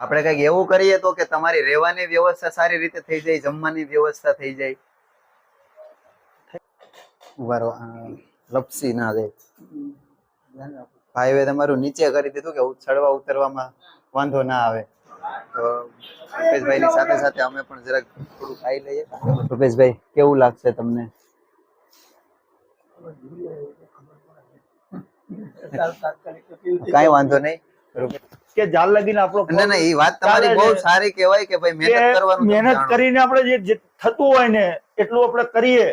આપણે કંઈક એવું કરીએ તો કે તમારી રહેવાની વ્યવસ્થા સારી રીતે થઈ જાય, જમવાની વ્યવસ્થા થઈ જાય. ઉભારો લપસી ના દે. ભાઈએ તમારું નીચે કરી દીધું કે ચડવા ઉતરવામાં વાંધો ના આવે. તો રૂપેશભાઈ ની સાથે સાથે અમે પણ જરાક થોડું ખાઈ લઈએ. રૂપેશભાઈ, કેવું લાગશે તમને? કાંઈ વાંધો નહીં. રૂપેશ કે જાલ લગીને આપણો ના ના એ વાત તમારી બહુ સારી કહેવાય કે ભાઈ મહેનત કરવાનું મહેનત કરીને આપણે જે થતું હોય ને એટલું આપણે કરીએ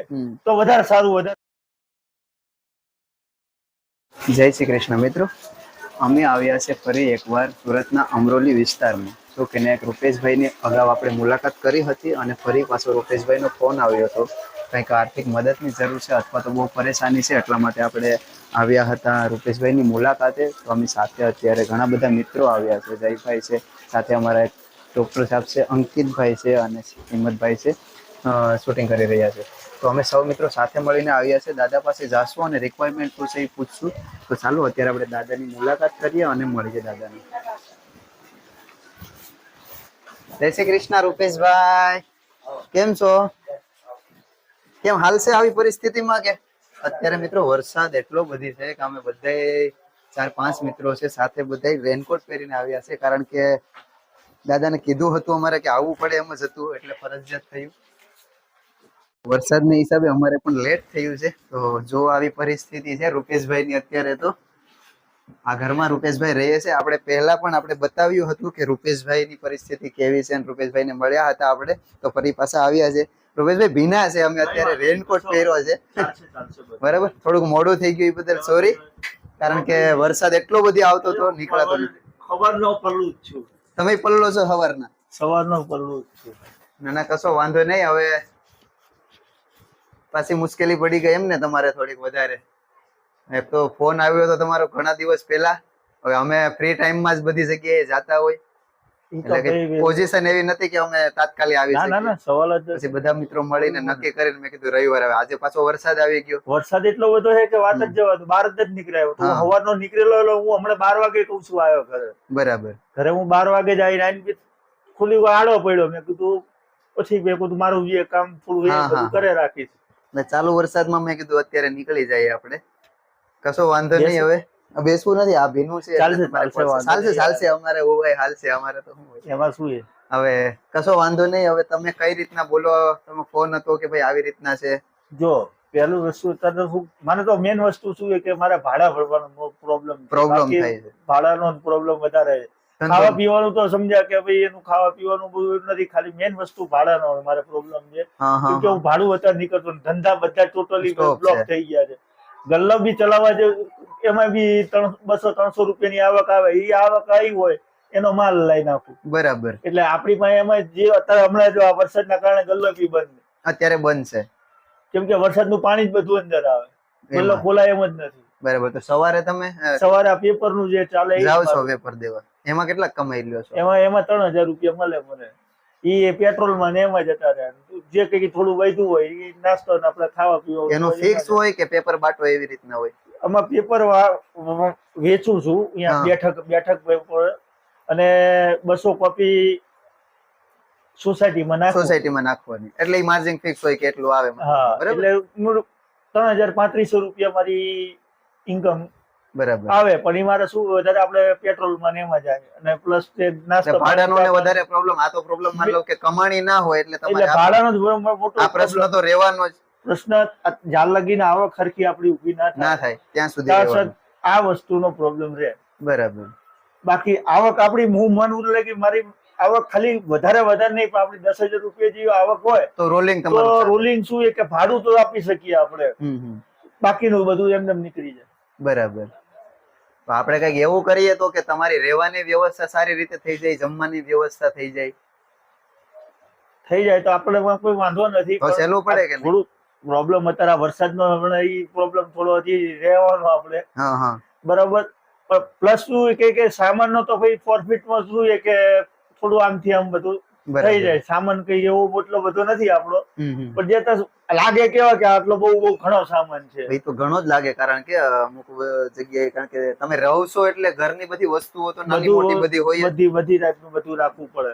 તો વધારે સારું વધારે જય શ્રી કૃષ્ણ મિત્રો. અમે આવ્યા છે ફરી એકવાર સુરતના અમરોલી વિસ્તારમાં. તો કે રૂપેશભાઈની અગાઉ આપણે મુલાકાત કરી હતી અને ફરી પાછો રૂપેશભાઈનો ફોન આવ્યો હતો. કંઈક આર્થિક મદદની જરૂર છે અથવા તો બહુ પરેશાની છે એટલા માટે આપણે આવ્યા હતા રૂપેશભાઈની મુલાકાતે. તો અમે સાથે અત્યારે ઘણા બધા મિત્રો આવ્યા છે. જયભાઈ છે, સાથે અમારા એક ડૉક્ટર સાહેબ છે, અંકિતભાઈ છે અને હિંમતભાઈ છે શૂટિંગ કરી રહ્યા છે. તો અમે સૌ મિત્રો સાથે મળીને આવ્યા છે. દાદા પાસે જાશું અને રિક્વાયરમેન્ટ શું એ પૂછશું. તો ચાલો અત્યારે આપણે દાદાની મુલાકાત કરીએ અને મળીએ દાદાની. જય શ્રી કૃષ્ણ, રૂપેશભાઈ. કેમ છો? કેમ હાલશે આવી પરિસ્થિતિમાં કે? અત્યારે મિત્રો વરસાદ એટલો બધી છે કે અમે બધા ચાર પાંચ મિત્રો છે, સાથે બધા રેનકોટ પહેરીને આવ્યા છે. કારણ કે દાદાને કીધું હતું અમારે કે આવવું પડે એમ જ હતું, એટલે ફરજિયાત થયું. વરસાદના હિસાબે અમારે પણ લેટ થયું છે. તો જો આવી પરિસ્થિતિ છે, રૂપેશભાઈની અત્યારે તો આ ઘરમાં રૂપેશભાઈ રહે છે. આપણે પહેલા પણ આપણે બતાવ્યું હતું કે રૂપેશભાઈની પરિસ્થિતિ કેવી છે અને રૂપેશભાઈને મળ્યા હતા આપણે, તો ફરી પાછા આવ્યા છે. રૂપેશભાઈ ભીના છે. અમે અત્યારે રેનકોટ પહેર્યો છે. બરાબર? થોડુંક મોડું થઈ ગયું એ બદલ સોરી કારણ કે વરસાદ એટલો બધો આવતો હતો નીકળાતો પરલું જ છું. તમે પલ્લો છો સવારના? સવારનો પરલું જ છું. ના ના કશો વાંધો નહીં. હવે પાછી મુશ્કેલી પડી ગઈ એમ ને તમારે થોડીક વધારે. એક તો ફોન આવ્યો હતો તમારો ઘણા દિવસ પહેલા. હવે અમે ફ્રી ટાઈમમાં જ બધી જગ્યાએ જતા હોય. એટલે કે પોઝિશન એવી નથી કે અમે તાત્કાલિક આવી ના ના ના સવાલ જ પછી બધા મિત્રો મળીને નક્કી કરીને મેં કીધું રવિવાર આવે. આજે પાછો વરસાદ આવી ગયો. વરસાદ એટલો બધો છે કે વાત જ જવા બહાર જ નથી નીકળાયો. તો સવારનો નીકળેલો એટલે હું હમણાં બાર વાગે કહું છું આવ્યો ઘરે. બરાબર. ઘરે હું બાર વાગે જ આવી આવીને ખુલ્લી આડો પડ્યો. મેં કીધું પછી મેં કીધું મારું જે કામ થોડું એ બધું કરે રાખીશ. ને ચાલુ વરસાદમાં મેં કીધું અત્યારે નીકળી જાય આપણે. કશો વાંધો નહીં હવે. બેસવું નથી આ ભીનું છે. ચાલશે, ચાલશે, ચાલશે અમારે હોય હાલશે અમારે તો શું એમાં શું છે? હવે કશો વાંધો નહીં હવે તમે કઈ રીતના બોલો? તમે ફોન હતો કે ભાઈ આવી રીતના છે? જો પહેલું વસ્તુ તને શું મને તો મેન વસ્તુ શું છે કે મારે ભાડા ભરવાનો પ્રોબ્લેમ પ્રોબ્લેમ થાય છે. ભાડાનો પ્રોબ્લેમ વધારે છે. ખાવા પીવાનું તો સમજ્યા કે ભાઈ એનું ખાવા પીવાનું બધું નથી ખાલી મેન વસ્તુ ભાડાનો મારે પ્રોબ્લેમ છે. કે હું. ભાડું વધારે નીકળતો ધંધા બધા ટોટલી બ્લોક થઈ ગયા છે. ગલ્લો બી ચલાવવા જે એમાં બી ત્રણ બસો ત્રણસો રૂપિયાની આવક આવે એ આવક આવી હોય એનો માલ લઈ નાખું. બરાબર. એટલે આપણી પાસે એમાં જે અત્યારે હમણાં જો આ વરસાદના કારણે ગલ્લો બી બંધ અત્યારે બંધ છે. કેમ કે વરસાદનું પાણી જ બધું અંદર આવે. ગલ્લો. ખોલાય એમ જ નથી. બરાબર. તો સવારે તમે સવારે આ પેપરનું જે ચાલે જાઓ છો પેપર દેવા. એમાં કેટલા કમાઈ લ્યો છો? એમાં એમાં ત્રણ હજાર રૂપિયા મળે મને. એ પેટ્રોલમાં ને એમાં જતા રહે જે કઈ થોડું વધ્યું હોય એ નાસ્તો આપણે ખાવા પીવા એનો ફિક્સ હોય કે પેપર બાટો એવી રીતના હોય? આમાં પેપર વેચું છું અહીંયા બેઠક બેઠક પેપર અને બસો કોપી સોસાયટીમાં નાખું. સોસાયટીમાં નાખવાની. એટલે માર્જિન ફિક્સ હોય કેટલું આવે. હા એટલે ત્રણ હજાર પાંત્રીસો રૂપિયા મારી ઇન્કમ બરાબર. આવે પણ એ મારે શું વધારે આપણે પેટ્રોલમાં ને એમાં જાય. અને પ્લસ તે નાસ્તો ભાડાનો ને વધારે પ્રોબ્લેમ આ તો પ્રોબ્લેમ માની લો કે કમાણી ના હોય એટલે તમારે ભાડાનો જ મોટો આ પ્રશ્ન તો રહેવાનો જ. પ્રશ્ન જાળ લગીને આવો ખરખી આપણી ઊભી ના ના થાય. ત્યાં સુધી આ વસ્તુનો પ્રોબ્લેમ રહે. બરાબર. બાકી આવક આપણી હું મન ઉતરે કે મારી આવક ખાલી વધારે વધારે નહીં પણ આપણી દસ હજાર રૂપિયા જેવી આવક હોય તો રોલિંગ તો રોલિંગ શું એ કે ભાડું તો આપી શકીએ આપણે. બાકીનું બધું એમને નીકળી જાય. બરાબર. તો આપણે કંઈક એવું કરીએ તો કે તમારી રહેવાની વ્યવસ્થા સારી રીતે થઈ જાય જમવાની વ્યવસ્થા થઈ જાય થઈ જાય તો આપણે કોઈ વાંધો નથી તો સહેલું પડે કે? થોડું પ્રોબ્લેમ અત્યારે આ વરસાદનો હમણાં એ પ્રોબ્લેમ થોડો હજી રહેવાનો આપણે હા હા બરાબર પ્લસ શું કે સામાનનો તો ભાઈ પ્રોફિટમાં શું કે થોડું આમથી આમ બધું. થઈ જાય. સામાન કઈ એવો એટલો બધો નથી આપણો. પણ જે લાગે કેવા કે આટલો બહુ બહુ ઘણો સામાન છે. એ તો ઘણો જ લાગે કારણ કે અમુક જગ્યાએ કારણ કે તમે રહો છો એટલે ઘરની બધી વસ્તુઓ તો નાની મોટી બધી હોય બધી બધી ટાઈપનું બધું રાખવું પડે.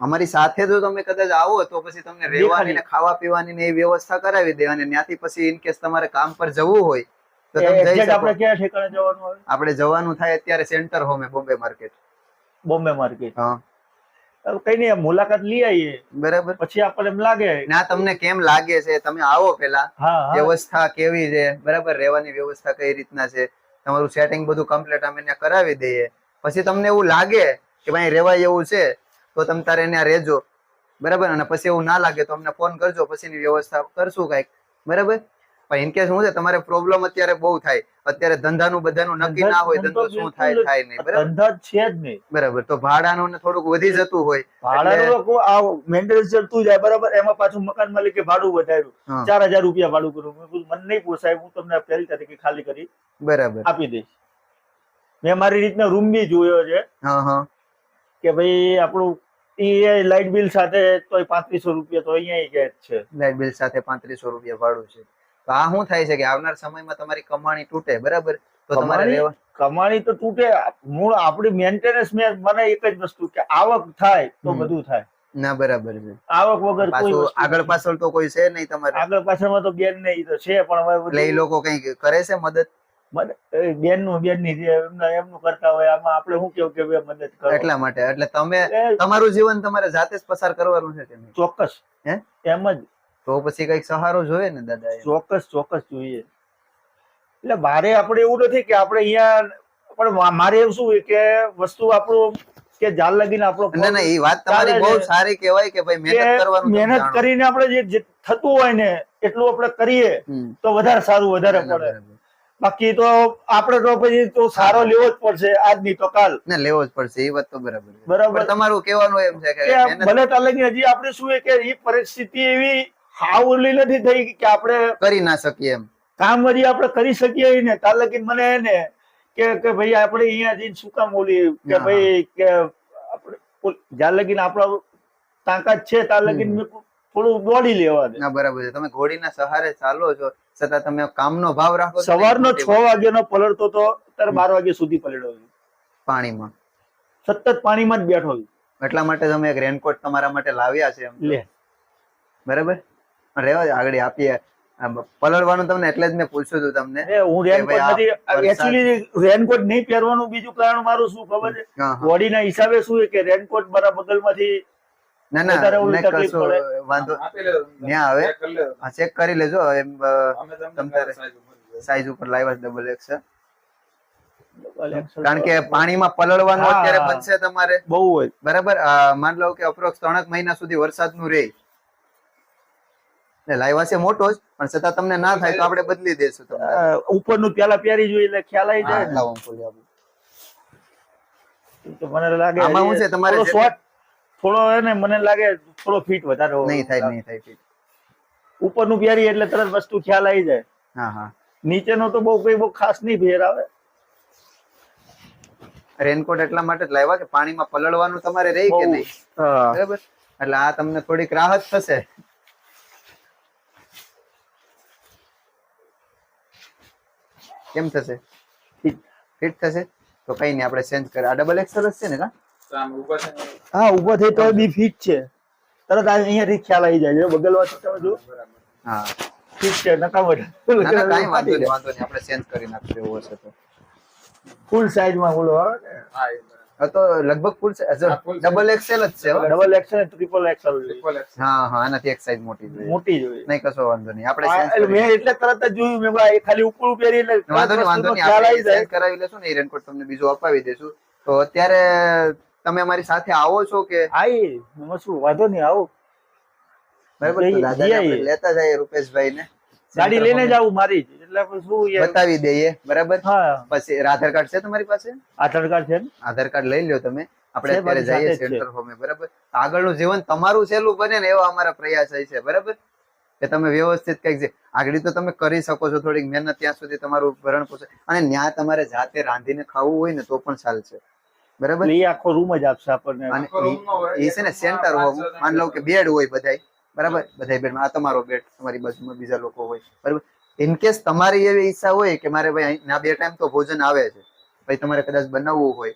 અમારી સાથે જો તમે કદાચ આવો તો પછી તમને રહેવાની ને ખાવા પીવાની ને એ વ્યવસ્થા કરાવી દે અને ત્યાંથી પછી ઇન કેસ તમારે કામ પર જવું હોય તો તમે જઈ શકો. આપણે ક્યાં ઠેકાણે જવાનું હોય? આપણે જવાનું થાય અત્યારે સેન્ટર હોમે બોમ્બે માર્કેટ બોમ્બે માર્કેટ હા. કઈ નઈ મુલાકાત લઈ આવીએ બરાબર. પછી આપણને એમ લાગે. ના તમને કેમ લાગે છે? તમે આવો પેલા. વ્યવસ્થા કેવી છે? બરાબર રહેવાની વ્યવસ્થા કઈ રીતના છે? તમારું સેટિંગ બધું કમ્પ્લીટ અમે ત્યાં કરાવી દઈએ. પછી તમને એવું લાગે કે ભાઈ રેવાય એવું છે તો તમે તારે ત્યાં રહેજો. બરાબર? અને પછી એવું ના લાગે તો અમને ફોન કરજો પછીની વ્યવસ્થા કરશું કંઈક. બરાબર? પણ ઇન કેસ શું છે તમારે પ્રોબ્લેમ અત્યારે બહુ થાય. અત્યારે ધંધાનું બધાનું નક્કી ના હોય ધંધો શું થાય થાય નહીં બરાબર? ધંધા છે જ નહીં. બરાબર તો ભાડાનું ને થોડુંક વધી જતું હોય ભાડાનું આ મેન્ટેનન્સ ચડતું જાય બરાબર? એમાં પાછું મકાન માલિકે ભાડું વધાર્યું. ચાર હજાર રૂપિયા ભાડું કર્યું. મેં કીધું મને નહીં પોસાય હું તમને પહેલી તારીખે ખાલી કરી બરાબર. આપી દઈશ. મેં મારી રીતના રૂમ બી જોયો છે કે ભાઈ આપણું એ લાઇટ બિલ સાથે તો પાંત્રીસો રૂપિયા તો અહીંયા જ છે. લાઇટ બિલ સાથે પાંત્રીસો રૂપિયા ભાડું છે. તો આ શું થાય છે કે આવનાર સમયમાં તમારી કમાણી તૂટે બરાબર? તો તમારે રહેવા કમાણી તો તૂટે. મૂળ આપણી મેન્ટેનન્સ મેં મને એક જ વસ્તુ કે આવક થાય તો બધું થાય. ના બરાબર છે. આવક વગર કોઈ આગળ પાછળ તો કોઈ છે નહીં તમારે. આગળ પાછળમાં તો બેન ને તો છે પણ હવે એટલે એ લોકો કઈ કરે છે મદદ? બેનનું બેનની એમના એમનું કરતા હોય આમાં આપણે શું કેવું કે મદદ કરો. એટલા માટે એટલે તમે તમારું જીવન તમારે જાતે જ પસાર કરવાનું છે ચોક્કસ. હે? એમ જ. તો પછી કંઈક સહારો જોઈએ ને દાદા ચોક્કસ ચોક્કસ જોઈએ. એટલે મારે આપણે એવું નથી કે આપણે અહીંયા પણ મારે એવું શું કે વસ્તુ આપણું કે જાલ લગીને આપણો ના ના એ વાત તમારી બહુ સારી કહેવાય કે ભાઈ મહેનત કરવાનું મહેનત કરીને આપણે જે થતું હોય ને એટલું આપણે કરીએ તો વધારે સારું વધારે પડે. બાકી તો આપણે તો પછી તો સારો લેવો જ પડશે આજ નહીં તો કાલ. ને લેવો જ પડશે એ વાત તો બરાબર બરાબર. તમારું કહેવાનું એમ છે કે ભલે તાલગી હજી આપણે શું કે એ પરિસ્થિતિ એવી હાવ ઓલી નથી થઈ કે આપણે કરી ના શકીએ એમ. કામ હજી આપણે કરી શકીએ ને. તાર લગીન મને એને કે કે ભાઈ આપણે અહીંયા જઈને શું કામ ઓલી કે ભાઈ કે આપણે જ્યાં લગીન આપણા તાકાત છે તાર લગીન થોડું દોડી લેવા દે. ના બરાબર છે. તમે ઘોડીના સહારે ચાલો છો છતાં તમે કામનો ભાવ રાખો સવારનો છ વાગ્યાનો પલળતો તો અત્યારે બાર વાગ્યા સુધી પલળ્યો પાણીમાં. સતત પાણીમાં જ બેઠો એટલા માટે તમે એક રેનકોટ તમારા માટે લાવ્યા છે એમ. લે. બરાબર? રહેવા દે, આગળ આપીએ. પલળવાનું તમને એટલે જ મેં પૂછ્યું હતું તમને હું રેનકોટ નથી એકચ્યુઅલી રેનકોટ નહીં પહેરવાનું બીજું કારણ મારું શું ખબર છે. બોડીના હિસાબે શું કે રેનકોટ મારા બગલમાંથી ના ના કશું વાંધો ન્યા આવે. ચેક કરી લેજો. એમ તમ સાઈઝ ઉપર લાવ્યા ડબલ એક્સ કારણ કે પાણીમાં પલળવાનું. અત્યારે બનશે તમારે. બહુ હોય. બરાબર? માન લો કે અપ્રોક્સ ત્રણેક મહિના સુધી વરસાદનું રહે. ને લાવ્યા છે મોટો જ પણ છતાં તમને ના થાય તો આપણે બદલી દેશું તમને. ઉપરનું પેલા પહેરી જોઈએ એટલે ખ્યાલ આવી જાય. લાવો ખોલી આપું. તો મને લાગે આમાં હું છે તમારે શોર્ટ થોડો ને મને લાગે થોડો ફીટ વધારે નહીં થાય નહીં થાય fit. ઉપરનું પહેરી એટલે તરત વસ્તુ ખ્યાલ આવી જાય. હા હા. નીચેનો તો બહુ કોઈ બહુ ખાસ નહીં ફેર આવે રેનકોટ એટલા માટે જ લાવ્યા કે પાણીમાં પલળવાનું તમારે રહી કે. નહીં? બરાબર? એટલે આ તમને થોડીક રાહત થશે. કેમ થશે. ફિટ થશે? તો કઈ નહીં આપણે ચેન્જ કરીએ. આ ડબલ એક્સેલ જ છે ને કા? હા ઊભો થઈ તો બી ફિટ છે. તરત અહીંયા થી ખ્યાલ આવી જાય. છે બગલવાથી તમે જો. હા. ફિટ છે નકામો ના ના વાંધો નહીં વાંધો નહીં આપણે ચેન્જ કરી નાખશું એવું હશે તો. ફૂલ સાઈઝમાં બોલો હા. તો લગભગ ફૂલ ડબલ એક્સેલ જ છે. ડબલ એક્સેલ ટ્રિપલ એક્સેલ હા હા આનાથી એક સાઈઝ મોટી જોઈએ. મોટી જોઈએ. નહીં કશો વાંધો નહીં. આપણે એટલે મેં એટલે તરત જ જોયું. મેં ભાઈ ખાલી ઉપર પહેરી એટલે વાંધો નહીં વાંધો નહીં. આપણે કરાવી લેશું ને એ રેનકોટ તમને બીજું અપાવી દેશું. તો અત્યારે તમે અમારી સાથે આવો છો કે? આઈ શું વાંધો નહીં આવો. બરાબર લેતા જાય રૂપેશભાઈ ને ગાડી લઈને જ આવું મારી એટલે શું બતાવી દઈએ બરાબર? પછી આધાર કાર્ડ છે તમારી પાસે? આધાર કાર્ડ છે આધાર કાર્ડ લઈ લ્યો તમે. આપણે અત્યારે જઈએ સેન્ટર હોમે બરાબર? આગળનું જીવન તમારું સહેલું બને ને એવા અમારા પ્રયાસ હોય છે બરાબર? કે તમે વ્યવસ્થિત કંઈક છે આગળ તો તમે કરી શકો છો થોડીક મહેનત ત્યાં સુધી તમારું ભરણ પોષણ અને ત્યાં તમારે જાતે રાંધીને ખાવું હોય ને તો પણ ચાલશે બરાબર? એ આખો રૂમ જ આપશે આપણને. એ છે ને સેન્ટર હોમ માની લો કે બેડ હોય બધાય. બરાબર? બધા બેડમાં આ તમારો બેડ તમારી બાજુમાં બીજા લોકો હોય. બરાબર? ઇનકેસ તમારી એવી ઈચ્છા હોય કે મારે ભાઈ ના બે ટાઈમ તો ભોજન આવે છે. ભાઈ તમારે કદાચ બનાવવું હોય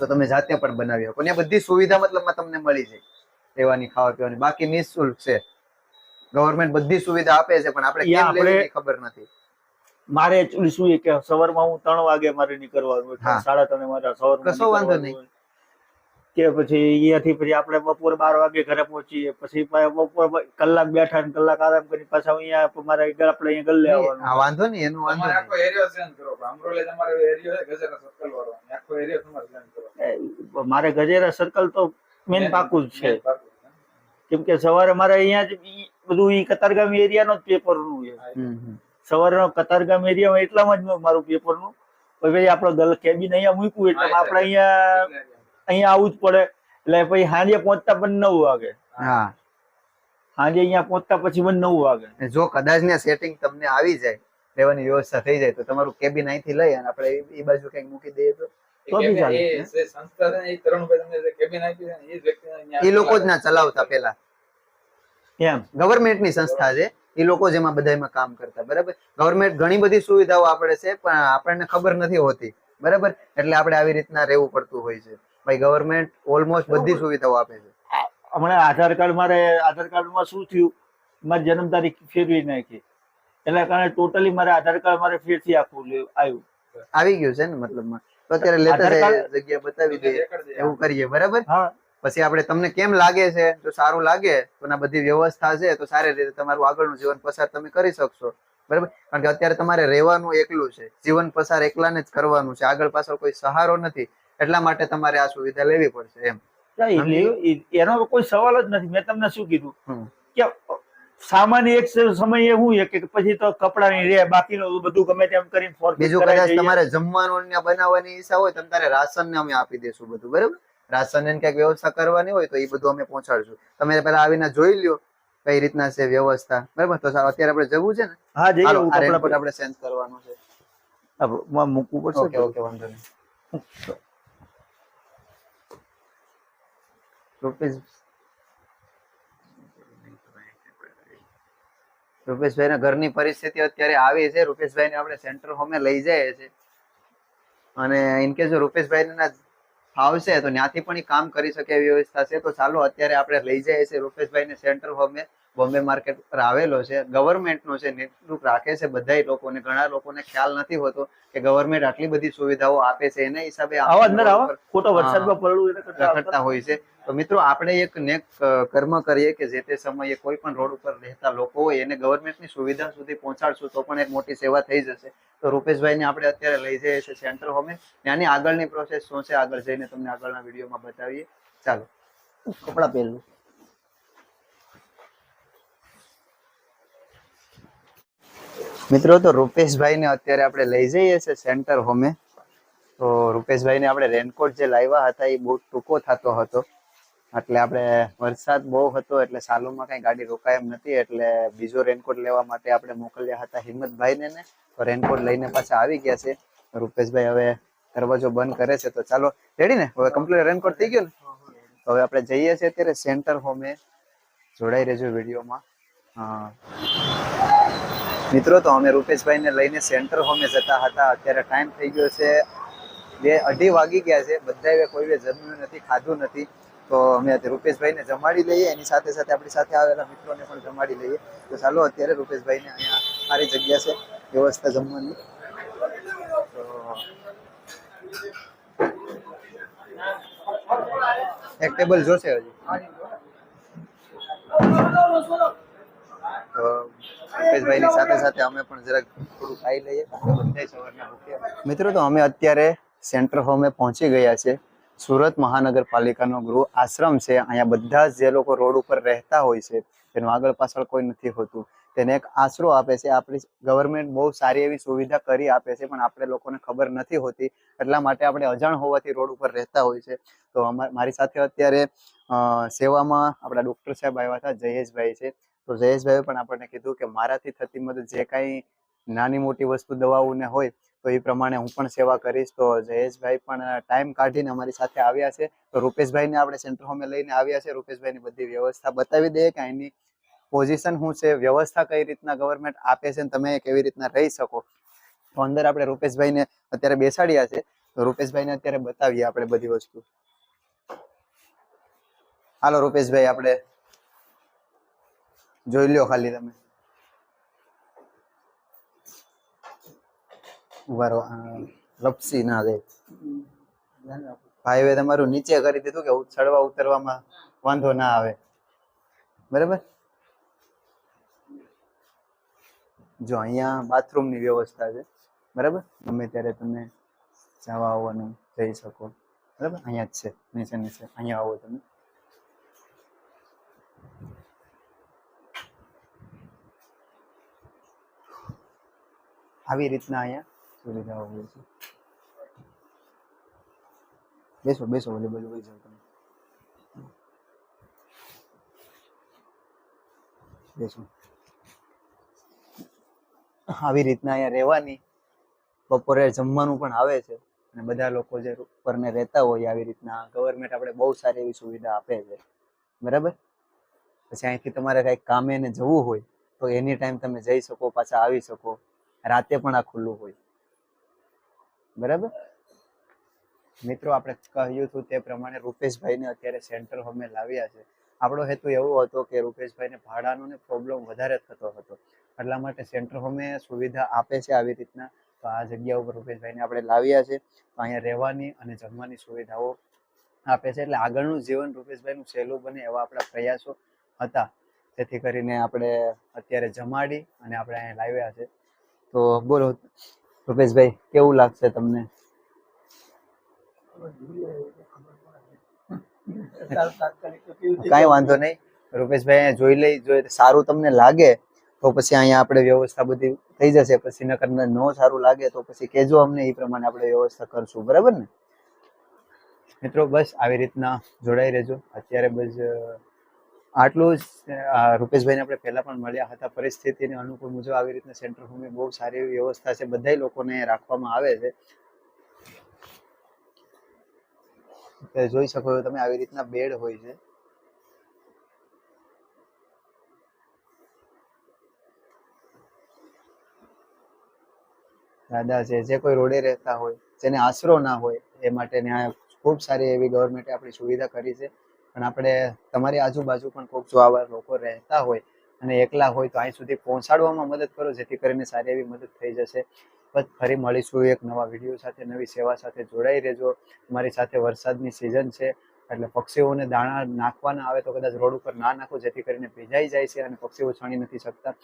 તો તમે જાતે પણ બનાવી શકો. ને બધી સુવિધા મતલબમાં તમને મળી જાય. રહેવાની ખાવા પીવાની. બાકી નિઃશુલ્ક છે. ગવર્મેન્ટ બધી સુવિધા આપે છે પણ આપણે કેમ લેવી ખબર નથી. મારે એકચ્યુઅલી શું કે સવારમાં હું ત્રણ વાગે મારે નીકળવાનું સાડા ત્રણ મારા સવાર કશો વાંધો નહીં. કે પછી અહીંયાથી પછી આપણે બપોર બાર વાગે ઘરે પહોંચીએ. પછી બપોર કલાક બેઠા ને કલાક આરામ કરી પાછા અહીંયા મારે આપણે અહીંયા ગલ્લે આવવાનું. આ વાંધો નહીં એનું વાંધો નહીં. આખો એરિયો ચેન્જ કરો અમરોલી તમારો એરિયો છે ગજેરા સર્કલ વાળો. આખો એરિયો તમારે ચેન્જ કરો મારે ગજેરા સર્કલ તો મેન પાકું જ છે. કેમ કે સવારે મારે અહીંયા જ ઈ બધું ઈ કતારગામ એરિયાનો જ પેપરનું છે. સવારનો કતારગામ એરિયામાં એટલામાં જ મારું પેપરનું પછી આપણો ગલ કેબિન અહીંયા મૂક્યું એટલે આપણે અહીંયા અહીંયા આવવું જ પડે. એટલે પછી સાંજે પહોંચતા પણ નવ વાગે. હા. સાંજે અહીંયા પહોંચતા પછી પણ નવ વાગે. જો કદાચ ને સેટિંગ તમને આવી જાય રહેવાની વ્યવસ્થા થઈ જાય તો તમારું કેબિન અહીંથી લઈ અને આપણે એ- બાજુ કંઈક મૂકી દઈએ તો એ ને ને લોકો જ ના ચલાવતા પેલા એમ. ગવર્મેન્ટની સંસ્થા છે. એ લોકો જેમાં એમાં બધામાં કામ કરતા બરાબર? ગવર્મેન્ટ ઘણી બધી સુવિધાઓ આપણે છે પણ આપણને ખબર નથી હોતી. બરાબર? એટલે આપણે આવી રીતના રહેવું પડતું હોય છે. ભાઈ ગવર્મેન્ટ ઓલમોસ્ટ બધી સુવિધાઓ આપે છે. હમણાં આધાર કાર્ડ મારે આધાર કાર્ડમાં શું થયું? મારી જન્મ તારીખ ફેરવી નાખી. એટલે કારણે ટોટલી મારે આધાર કાર્ડ મારે ફેરથી આખું આવ્યું. આવી ગયું છે ને મતલબ તો અત્યારે લેતા જગ્યા બતાવી દઈએ. એવું કરીએ બરાબર? હા. પછી આપણે તમને કેમ લાગે છે? જો સારું લાગે તો ના બધી વ્યવસ્થા છે તો સારી રીતે તમારું આગળનું જીવન પસાર તમે કરી શકશો. બરાબર? કારણ કે અત્યારે તમારે રહેવાનું એકલું છે. જીવન પસાર એકલાને જ કરવાનું છે. આગળ પાછળ કોઈ સહારો નથી. એટલા માટે તમારે આ સુવિધા લેવી પડશે એમ. એનો કોઈ સવાલ જ નથી. મેં તમને શું કીધું? કે સામાન્ય એક સમય હું કે પછી તો કપડાની રે બાકીનું બધું ગમે તેમ કરીને ફોર બીજું કદાચ તમારે જમવાનું ને બનાવવાની ઈચ્છા હોય તો તારે રાશન ને અમે આપી દઈશું બધું બરાબર? રાશન ને ક્યાંક વ્યવસ્થા કરવાની હોય તો એ બધું અમે પહોંચાડશું. તમે પેલા આવીને જોઈ લ્યો કઈ રીતના છે વ્યવસ્થા બરાબર? તો અત્યારે આપણે જવું છે ને? હા જઈએ આપણે આપણે સેન્સ કરવાનું છે. મૂકવું પડશે ઓકે ઓકે વાંધો નહીં. રૂપેશ રૂપેશભાઈ ના ઘરની પરિસ્થિતિ અત્યારે આવી છે. રૂપેશભાઈ ને આપણે સેન્ટર હોમે લઈ જઈએ છે અને ઇનકેસ જો રૂપેશભાઈ ના ફાવશે તો ત્યાંથી પણ કામ કરી શકે એવી વ્યવસ્થા છે. તો ચાલો અત્યારે આપણે લઈ જઈએ છીએ રૂપેશભાઈ ને સેન્ટર હોમે બોમ્બે માર્કેટ પર આવેલો છે. ગવર્મેન્ટ નો છે નેટવર્ક રાખે છે બધાય લોકોને. ઘણા લોકોને ખ્યાલ નથી હોતો કે ગવર્મેન્ટ આટલી બધી સુવિધાઓ આપે છે. એના હિસાબે ખોટો વરસાદમાં પડવું કરતા હોય છે. તો મિત્રો, આપણે એક નેક કર્મ કરીએ કે જે તે સમયે કોઈ પણ રોડ ઉપર રહેતા લોકો હોય, એને ગવર્મેન્ટની સુવિધા સુધી પહોંચાડશું તો પણ એક મોટી સેવા થઈ જશે. તો રૂપેશભાઈને આપણે અત્યારે લઈ જઈએ છીએ સેન્ટર હોમે. ત્યાંની આગળની પ્રોસેસ શું છે? આગળ જઈને તમને આગળના વિડીયોમાં બતાવીએ. ચાલો. કપડાં પહેરવું. મિત્રો, તો રૂપેશભાઈને અત્યારે આપણે લઈ જઈએ છીએ સેન્ટર હોમે. તો રૂપેશભાઈને આપણે રેનકોટ જે લાવ્યા હતા, એ બહુ ટૂંકો થતો હતો. એટલે આપણે વરસાદ બહુ હતો એટલે સાલુમાં કઈ ગાડી રોકાય એમ નથી, એટલે બીજો રેનકોટ લેવા માટે આપણે મોકલ્યા હતા હિંમતભાઈને ને. તો રેનકોટ લઈને પાછા આવી ગયા છે. રૂપેશભાઈ હવે દરવાજો બંધ કરે છે. તો ચાલો રેડી ને? હવે કમ્પ્લીટ રેનકોટ થઈ ગયો ને? તો હવે આપણે જઈએ છીએ અત્યારે સેન્ટર હોમે. જોડાઈ રહેજો વિડીયોમાં. મિત્રો, તો અમે રૂપેશભાઈને લઈને સેન્ટર હોમે જતા હતા. અત્યારે ટાઈમ થઈ ગયો છે બે અઢી વાગી ગયા છે. બધાએ કોઈએ જમ્યું નથી, ખાધું નથી. તો અમે અત્યારે રૂપેશભાઈને જમાડી લઈએ, એની સાથે સાથે આપણી સાથે આવેલા મિત્રોને પણ જમાડી લઈએ. તો ચાલો, અત્યારે રૂપેશભાઈને અહીંયા સારી જગ્યા છે, વ્યવસ્થા જમવાની. એક ટેબલ જોશે હજી? તો રૂપેશભાઈની સાથે સાથે અમે પણ જરાક થોડું ખાઈ લઈએ. મિત્રો, તો અમે અત્યારે સેન્ટર હોમે પહોંચી ગયા છે. સુરત મહાનગરપાલિકાનો ગૃહ આશ્રમ છે. અહીંયા બધા જ જે લોકો રોડ ઉપર રહેતા હોય છે, તેનું આગળ પાછળ કોઈ નથી હોતું. તેને એક આશરો આપે છે. આપણી ગવર્મેન્ટ બહુ સારી એવી સુવિધા કરી આપે છે, પણ આપણે લોકોને ખબર નથી હોતી. એટલા માટે આપણે અજાણ હોવાથી રોડ ઉપર રહેતા હોય છે. તો મારી સાથે અત્યારે સેવામાં આપણા ડોક્ટર સાહેબ આવ્યા હતા, જયેશભાઈ છે. તો જયેશભાઈએ પણ આપણને કીધું કે મારાથી થતી મદદ જે કાંઈ નાની મોટી વસ્તુ દવાઓને હોય તો એ પ્રમાણે હું પણ સેવા કરીશ. તો જયેશભાઈ પણ ટાઈમ કાઢીને અમારી સાથે આવ્યા છે. તો રૂપેશભાઈને આપણે સેન્ટર હોમે લઈને આવ્યા છે. રૂપેશભાઈની બધી વ્યવસ્થા બતાવી દઈએ કે અહીંની પોઝિશન શું છે, વ્યવસ્થા કઈ રીતના ગવર્મેન્ટ આપે છે અને તમે કેવી રીતના રહી શકો. તો અંદર આપણે રૂપેશભાઈને અત્યારે બેસાડ્યા છે. તો રૂપેશભાઈને અત્યારે બતાવીએ આપણે બધી વસ્તુ. હાલો રૂપેશભાઈ, આપણે જોઈ લ્યો ખાલી તમે. ઊભા રહો લપસી ના દે. ભાઈવે તમારું નીચે કરી દીધું કે ચડવા ઉતરવામાં વાંધો ના આવે. બરાબર? જો અહીંયા બાથરૂમની વ્યવસ્થા છે. બરાબર? ગમે ત્યારે તમે જવા આવવાનું જઈ શકો. બરાબર? અહીંયા જ છે. નીચે નીચે. અહીંયા આવો તમે. આવી રીતના અહીંયા સુવિધાઓ હોય છે. બેસો બેસો મને બધું વહી જાવ તમે. બેસો. આવી રીતના અહીંયા રહેવાની, બપોરે જમવાનું પણ આવે છે. અને બધા લોકો જે ઉપરને રહેતા હોય આવી રીતના ગવર્મેન્ટ આપણે બહુ સારી એવી સુવિધા આપે છે. બરાબર? પછી અહીંથી તમારે કાંઈક કામે ને જવું હોય, તો એની ટાઈમ તમે જઈ શકો, પાછા આવી શકો. રાતે પણ આ ખુલ્લું હોય. બરાબર? મિત્રો, આપણે કહ્યું હતું તે પ્રમાણે રૂપેશભાઈને અત્યારે સેન્ટર હોમે લાવ્યા છે. આપણો હેતુ એવો હતો કે રૂપેશભાઈને ભાડાનો ને પ્રોબ્લેમ વધારે થતો હતો. એટલા માટે સેન્ટર હોમે સુવિધા આપે છે આવી રીતના. તો આ જગ્યા ઉપર રૂપેશભાઈને આપણે લાવ્યા છે. તો અહીંયા રહેવાની અને જમવાની સુવિધાઓ આપે છે. એટલે આગળનું જીવન રૂપેશભાઈનું સહેલું બને એવા આપણા પ્રયાસો હતા. જેથી કરીને આપણે અત્યારે જમાડી અને આપણે અહીંયા લાવ્યા છે. તો બોલો રૂપેશભાઈ, કેવું લાગશે તમને? કાંઈ વાંધો નહીં. રૂપેશભાઈ અહીંયા જોઈ લઈ, જો સારું તમને લાગે, તો પછી અહીંયા આપણે વ્યવસ્થા બધી થઈ જશે. પછી નકર ન સારું લાગે, તો પછી કહેજો અમને, એ પ્રમાણે આપણે વ્યવસ્થા કરશું. બરાબર ને? મિત્રો, બસ આવી રીતના જોડાઈ રહેજો. અત્યારે બસ આટલું જ રૂપેશભાઈને આપણે પહેલાં પણ મળ્યા હતા. પરિસ્થિતિને અનુકૂળ મુજબ આવી રીતના સેન્ટર હોમની બહુ સારી એવી વ્યવસ્થા છે. બધાય લોકોને રાખવામાં આવે છે. જોઈ શકો છો તમે આવી રીતના બેડ હોય છે. દાદા છે, જે કોઈ રોડે રહેતા હોય, જેને આશરો ના હોય, એ માટે ત્યાં ખૂબ સારી એવી ગવર્મેન્ટે આપણી સુવિધા કરી છે. પણ આપણે તમારી આજુબાજુ પણ કોઈક જો આવા લોકો રહેતા હોય અને એકલા હોય તો અહીં સુધી પહોંચાડવામાં મદદ કરો, જેથી કરીને સારી એવી મદદ થઈ જશે. બસ ફરી મળીશું એક નવા વીડિયો સાથે, નવી સેવા સાથે. જોડાઈ રહેજો. તમારી સાથે વરસાદની સિઝન છે, એટલે પક્ષીઓને દાણા નાખવાના આવે તો કદાચ રોડ ઉપર ના નાખો, જેથી કરીને ભેજાઈ જાય છે અને પક્ષીઓ છણી નથી શકતા.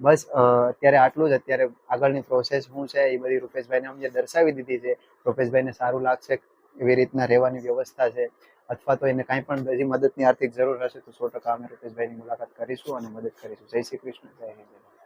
બસ અત્યારે આટલું જ. અત્યારે આગળની પ્રોસેસ શું છે એ બધી રૂપેશભાઈને અમને દર્શાવી દીધી છે. રૂપેશભાઈને સારું લાગશે. એવી રીતના રહેવાની વ્યવસ્થા છે. અથવા તો એને કાંઈ પણ બીજી મદદની આર્થિક જરૂર હશે તો સો ટકા અમે રૂપેશભાઈની મુલાકાત કરીશું અને મદદ કરીશું. જય શ્રી કૃષ્ણ. જય હિન્દ.